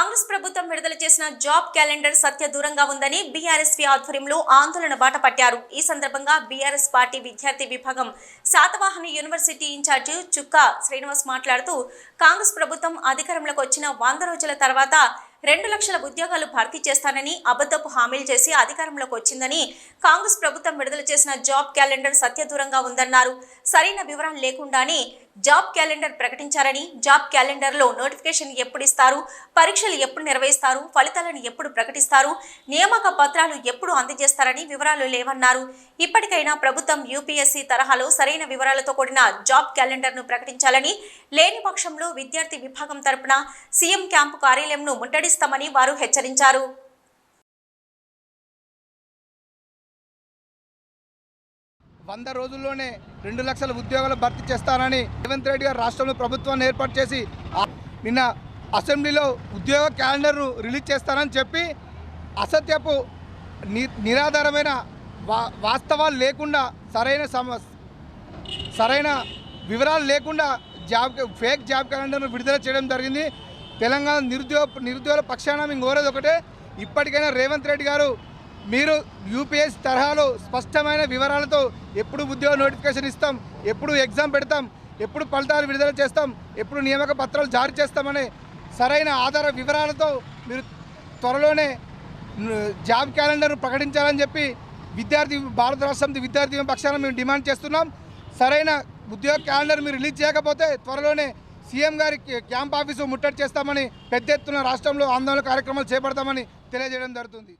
కాంగ్రెస్ ప్రభుత్వం విడుదల చేసిన జాబ్ క్యాలెండర్ సత్య దూరంగా ఉందని బీఆర్ఎస్పీ ఆధ్వర్యంలో ఆందోళన బాట పట్టారు. ఈ సందర్భంగా బీఆర్ఎస్ పార్టీ విద్యార్థి విభాగం శాతవాహన యూనివర్సిటీ ఇన్ఛార్జి చుక్కా శ్రీనివాస్ మాట్లాడుతూ కాంగ్రెస్ ప్రభుత్వం అధికారంలోకి వచ్చిన వంద రోజుల తర్వాత రెండు లక్షల ఉద్యోగాలు భర్తీ చేస్తానని అబద్ధపు హామీలు చేసి అధికారంలోకి వచ్చిందని కాంగ్రెస్ ప్రభుత్వం విడుదల చేసిన జాబ్ క్యాలెండర్ సత్యదూరంగా ఉందన్నారు. సరైన వివరాలు లేకుండానే జాబ్ క్యాలెండర్ ప్రకటించారని జాబ్ క్యాలెండర్లో నోటిఫికేషన్ ఎప్పుడు ఇస్తారు పరీక్షలు ఎప్పుడు నిర్వహిస్తారు ఫలితాలను ఎప్పుడు ప్రకటిస్తారు నియామక పత్రాలు ఎప్పుడు అందజేస్తారని వివరాలు లేవన్నారు. ఇప్పటికైనా ప్రభుత్వం యూపీఎస్సీ తరహాలో సరైన వివరాలతో కూడిన జాబ్ క్యాలెండర్ను ప్రకటించాలని లేని పక్షంలో విద్యార్థి విభాగం తరపున సీఎం క్యాంపు కార్యాలయంను ముట్టడిస్తామని వారు హెచ్చరించారు. వంద రోజుల్లోనే రెండు లక్షల ఉద్యోగాలు భర్తీ చేస్తానని రేవంత్ రెడ్డి గారు రాష్ట్రంలో ప్రభుత్వాన్ని ఏర్పాటు చేసి నిన్న అసెంబ్లీలో ఉద్యోగ క్యాలెండర్ను రిలీజ్ చేస్తానని చెప్పి అసత్యపు ని నిరాధారమైన వా వాస్తవాలు లేకుండా సరైన సమ సరైన వివరాలు లేకుండా జాబ్ ఫేక్ జాబ్ క్యాలెండర్ను విడుదల చేయడం జరిగింది. తెలంగాణ నిరుద్యోగ నిరుద్యోగుల పక్షాన మేము కోరేది ఒకటే ఇప్పటికైనా రేవంత్ రెడ్డి గారు మీరు యూపీఎస్ తరహాలో స్పష్టమైన వివరాలతో ఎప్పుడు ఉద్యోగ నోటిఫికేషన్ ఇస్తాం ఎప్పుడు ఎగ్జామ్ పెడతాం ఎప్పుడు ఫలితాలు విడుదల చేస్తాం ఎప్పుడు నియామక పత్రాలు జారీ చేస్తామనే సరైన ఆధార వివరాలతో మీరు త్వరలోనే జాబ్ క్యాలెండర్ ప్రకటించాలని చెప్పి విద్యార్థి భారత రాష్ట్రం విద్యార్థి పక్షాన మేము డిమాండ్ చేస్తున్నాం. సరైన ఉద్యోగ క్యాలెండర్ మీరు రిలీజ్ చేయకపోతే త్వరలోనే సీఎం గారి క్యాంప్ ఆఫీసు ముట్టడి చేస్తామని పెద్ద ఎత్తున రాష్ట్రంలో ఆందోళన కార్యక్రమాలు చేపడతామని తెలియజేయడం జరుగుతుంది.